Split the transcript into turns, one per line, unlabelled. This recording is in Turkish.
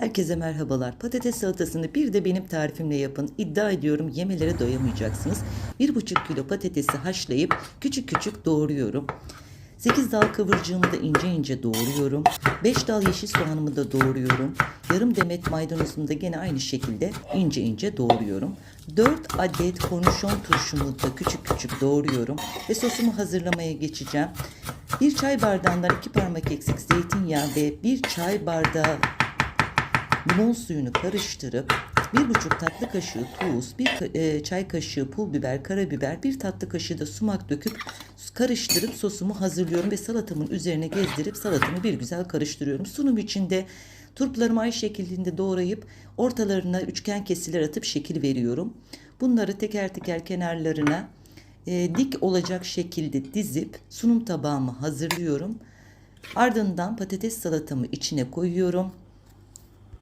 Herkese merhabalar. Patates salatasını bir de benim tarifimle yapın. İddia ediyorum yemelere doyamayacaksınız. 1,5 kilo patatesi haşlayıp küçük küçük doğruyorum. 8 dal kıvırcığımı da ince ince doğruyorum. 5 dal yeşil soğanımı da doğruyorum. Yarım demet maydanozumu da gene aynı şekilde ince ince doğruyorum. 4 adet kornişon turşumu da küçük küçük doğruyorum. Ve sosumu hazırlamaya geçeceğim. Bir çay bardağından iki parmak eksik zeytinyağı ve bir çay bardağı limon suyunu karıştırıp bir buçuk tatlı kaşığı tuz, bir ka- e, çay kaşığı pul biber, karabiber, bir tatlı kaşığı da sumak döküp karıştırıp sosumu hazırlıyorum ve salatamın üzerine gezdirip salatamı bir güzel karıştırıyorum. Sunum içinde turplarımı ay şeklinde doğrayıp ortalarına üçgen kesiler atıp şekil veriyorum. Bunları teker teker kenarlarına e, dik olacak şekilde dizip sunum tabağımı hazırlıyorum. Ardından patates salatamı içine koyuyorum.